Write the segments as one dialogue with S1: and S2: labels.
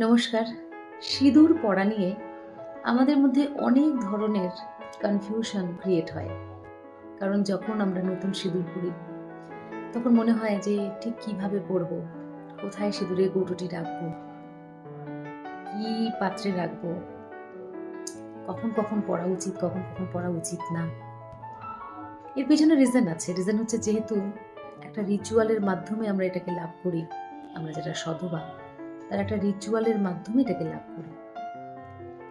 S1: নমস্কার। সিঁদুর পড়া নিয়ে আমাদের মধ্যে অনেক ধরনের কনফিউশন ক্রিয়েট হয়। কারণ যখন আমরা নতুন সিঁদুর পরি তখন মনে হয় যে ঠিক কীভাবে পরব কোথায় সিঁদুরের গৌটুটি রাখব? কি পাত্রে রাখব? কখন কখন পড়া উচিত, কখন কখন পড়া উচিত না? এর পেছনে রিজন আছে। রিজন হচ্ছে যেহেতু একটা রিচুয়ালের মাধ্যমে আমরা এটাকে লাভ করি, আমরা যেটা সধবা তার একটা রিচুয়ালের মাধ্যমে এটাকে লাভ করি।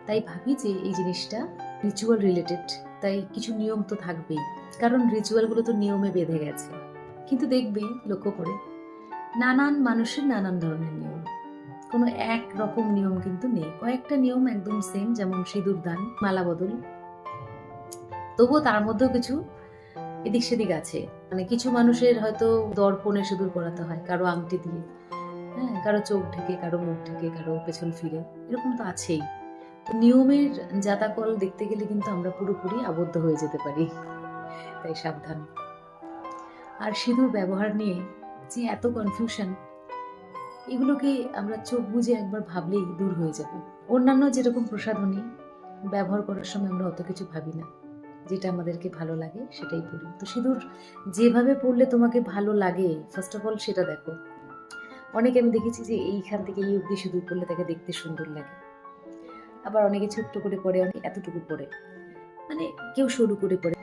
S1: তাই ভাবি যে এই জিনিসটা রিচুয়াল রিলেটেড তাই কিছু নিয়ম তো থাকবেই। কারণ রিচুয়ালগুলো তো নিয়মে বেঁধে গেছে। কিন্তু দেখবে, লক্ষ্য করে, নানান মানুষের নানান ধরনের নিয়ম। কোনো এক রকম নিয়ম কিন্তু নেই। কয়েকটা নিয়ম একদম সেম যেমন সিঁদুর দান, মালা বদল। তবুও তার মধ্যেও কিছু এদিক সেদিক আছে। মানে কিছু মানুষের হয়তো দর্পণে সিঁদুর পরাতে হয়, কারও আংটি দিয়ে। হ্যাঁ কারও চোখ ঢেকে, কারও মুখ ঢেকে, কারও পেছন ফিরে, এরকম তো আছেই। নিয়মের জাতাকল দেখতে গেলে কিন্তু আমরা পুরোপুরি আবদ্ধ হয়ে যেতে পারি। তাই সাবধান। আর সিঁদুর ব্যবহার নিয়ে যে এত কনফিউশন এগুলোকে আমরা চোখ বুঝে একবার ভাবলেই দূর হয়ে যাবে। অন্যান্য যেরকম প্রসাধনী ব্যবহার করার সময় আমরা অত কিছু ভাবি না। যেটা আমাদেরকে ভালো লাগে সেটাই পড়ি। তো সিঁদুর যেভাবে পড়লে তোমাকে ভালো লাগে ফার্স্ট অফ অল সেটা দেখো। অনেকে আমি দেখেছি যে এইখান থেকে এই অবধি সিঁদুর করলে তাকে দেখতে সুন্দর লাগে। আবার অনেকে ছোট্ট করে পরে অনেক এতটুকু পরে মানে কেউ সরু করে পরে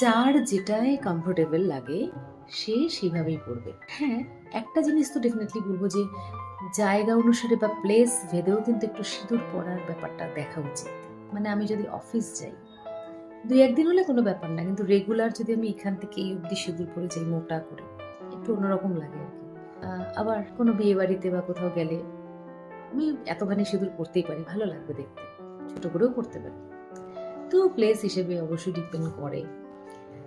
S1: যার যেটাই কমফোর্টেবল লাগে, সে সেভাবেই পড়বে। হ্যাঁ একটা জিনিস তো ডেফিনেটলি বলব যে, জায়গা অনুসারে বা প্লেস ভেদেও কিন্তু একটু সিঁদুর পরার ব্যাপারটা দেখা উচিত। মানে আমি যদি অফিস যাই, দুই একদিন হলে কোনো ব্যাপার না। কিন্তু রেগুলার যদি আমি এখান থেকে এই অবধি সিঁদুর পরে যাই মোটা করে, একটু অন্যরকম লাগে আর আবার কোনো বিয়ে বাড়িতে বা কোথাও গেলে আমি এতখানি সিঁদুর পরতেই পারি, ভালো লাগবে দেখতে। ছোট করেও পরতে পারি। তো প্লেস হিসেবে অবশ্যই ডিপেন্ড করে।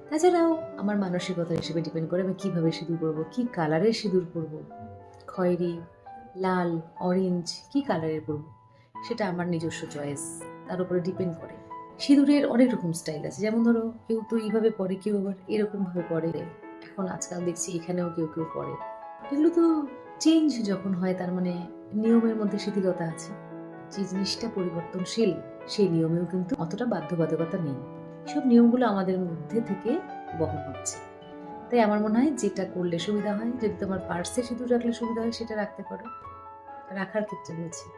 S1: তাছাড়াও আমার মানসিকতা হিসেবে ডিপেন্ড করে আমি কীভাবে সিঁদুর পরবো, কী কালারের সিঁদুর পরবো? খয়েরি, লাল অরেঞ্জ কী কালারের পরবো? সেটা আমার নিজস্ব চয়েস তার উপরে ডিপেন্ড করে। সিঁদুরের অনেক রকম স্টাইল আছে। যেমন ধরো, কেউ তো এইভাবে পরে, কেউ আবার এরকমভাবে পরে। এখন আজকাল দেখছি এখানেও কেউ কেউ পরে। এগুলো তো চেঞ্জ যখন হয়, তার মানে নিয়মের মধ্যে শিথিলতা আছে। যে জিনিসটা পরিবর্তনশীল, সেই নিয়মেও কিন্তু অতটা বাধ্যবাধকতা নেই। সব নিয়মগুলো আমাদের মধ্যে থেকে বহন হচ্ছে। তাই আমার মনে হয় যেটা করলে সুবিধা হয়, যদি তোমার পার্সে সিঁদুর রাখলে সুবিধা হয়, সেটা রাখতে পারো। রাখার ক্ষেত্রে বলছি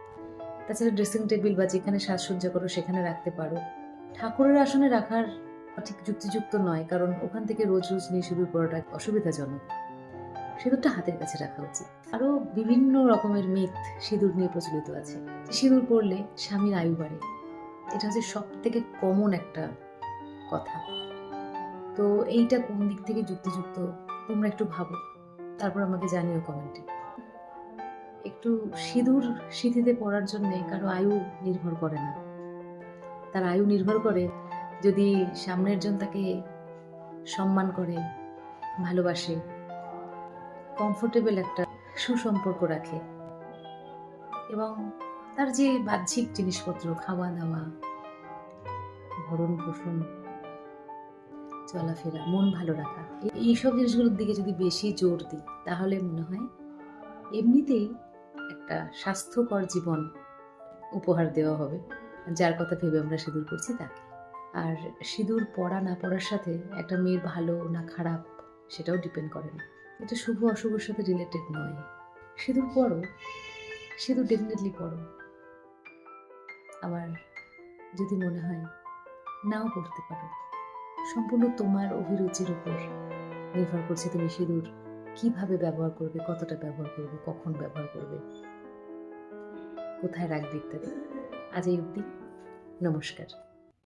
S1: তাছাড়া ড্রেসিং টেবিল বা যেখানে সাজসজ্জা করো, সেখানে রাখতে পারো। ঠাকুরের আসনে রাখার ঠিক যুক্তিযুক্ত নয়, কারণ ওখান থেকে রোজ রোজ নিয়ে সিঁদুর পড়াটা অসুবিধাজনক। সিঁদুরটা হাতের কাছে রাখা উচিত। আরও বিভিন্ন রকমের মিথ সিঁদুর নিয়ে প্রচলিত আছে। সিঁদুর পড়লে স্বামীর আয়ু বাড়ে, এটা হচ্ছে সব থেকে কমন একটা কথা। তো এইটা কোন দিক থেকে যুক্তিযুক্ত, তোমরা একটু ভাবো। তারপর আমাকে জানিও কমেন্টে একটু সিঁদুর সিঁথিতে পড়ার জন্য কারও আয়ু নির্ভর করে না। তার আয়ু নির্ভর করে যদি সামনের জন তাকে সম্মান করে, ভালোবাসে কমফোর্টেবল একটা সুসম্পর্ক রাখে। এবং তার যে বাহ্যিক জিনিসপত্র খাওয়া দাওয়া ভরণ পোষণ চলাফেরা, মন ভালো রাখা এইসব জিনিসগুলোর দিকে যদি বেশি জোর দিই, তাহলে মনে হয় এমনিতেই একটা স্বাস্থ্যকর জীবন উপহার দেওয়া হবে। যার কথা ভেবে আমরা সিঁদুর করছি তাকে। আর সিঁদুর পড়া না পড়ার সাথে একটা মেয়ের ভালো না খারাপ, সেটাও ডিপেন্ড করে না। এটা শুভ অশুভর সাথে রিলেটেড নয়। সিঁদুর পড়ো সিঁদুর ডেফিনেটলি পড়ো আবার যদি মনে হয়, নাও পড়তে পারো। সম্পূর্ণ তোমার অভিরুচির উপর নির্ভর করছে তুমি সিঁদুর কীভাবে ব্যবহার করবে, কতটা ব্যবহার করবে, কখন ব্যবহার করবে। কোথায় রাখবে ইত্যাদি। আজ এই অবধি। নমস্কার।